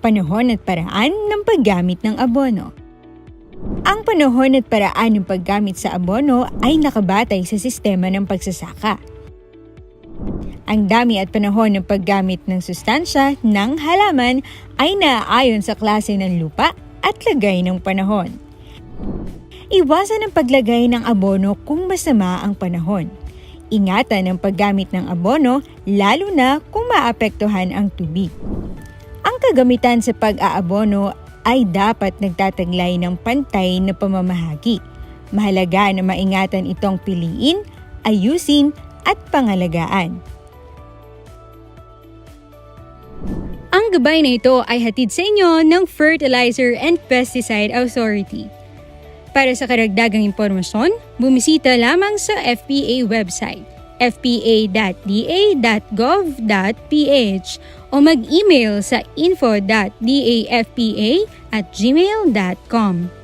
panahon at paraan ng paggamit ng abono. Ang panahon at paraan ng paggamit sa abono ay nakabatay sa sistema ng pagsasaka. Ang dami at panahon ng paggamit ng sustansya ng halaman ay naaayon sa klase ng lupa at lagay ng panahon. Iwasan ang paglagay ng abono kung masama ang panahon. Ingatan ang paggamit ng abono lalo na kung maapektuhan ang tubig. Ang kagamitan sa pag-aabono ay dapat nagtataglay ng pantay na pamamahagi. Mahalaga na maingatan itong piliin, ayusin at pangalagaan. Ang gabay na ito ay hatid sa inyo ng Fertilizer and Pesticide Authority. Para sa karagdagang impormasyon, bumisita lamang sa FPA website fpa.da.gov.ph o mag-email sa info.dafpa at gmail.com.